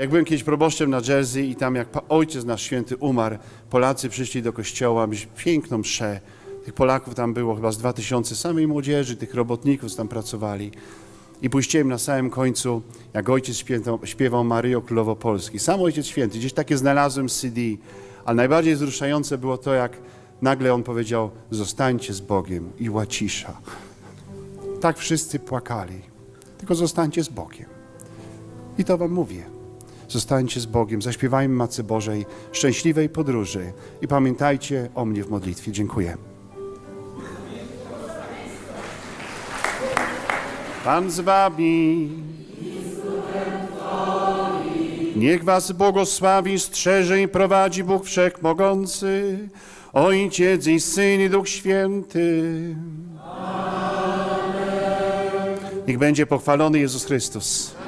Jak byłem kiedyś proboszczem na Jersey i tam jak ojciec nasz święty umarł, Polacy przyszli do kościoła, piękną mszę. Tych Polaków tam było chyba z dwa tysiące, samej młodzieży, tych robotników, co tam pracowali. I puściłem na samym końcu, jak ojciec śpiewał, śpiewał Maryjo Królowo Polski. Sam ojciec święty, gdzieś takie znalazłem CD. Ale najbardziej wzruszające było to, jak nagle on powiedział, zostańcie z Bogiem i łacisza. Tak wszyscy płakali. Tylko zostańcie z Bogiem. I to wam mówię. Zostańcie z Bogiem, zaśpiewajmy Matce Bożej szczęśliwej podróży i pamiętajcie o mnie w modlitwie. Dziękuję. Pan z wami. Niech was błogosławi, strzeże i prowadzi Bóg Wszechmogący, Ojciec i Syn i Duch Święty. Niech będzie pochwalony Jezus Chrystus.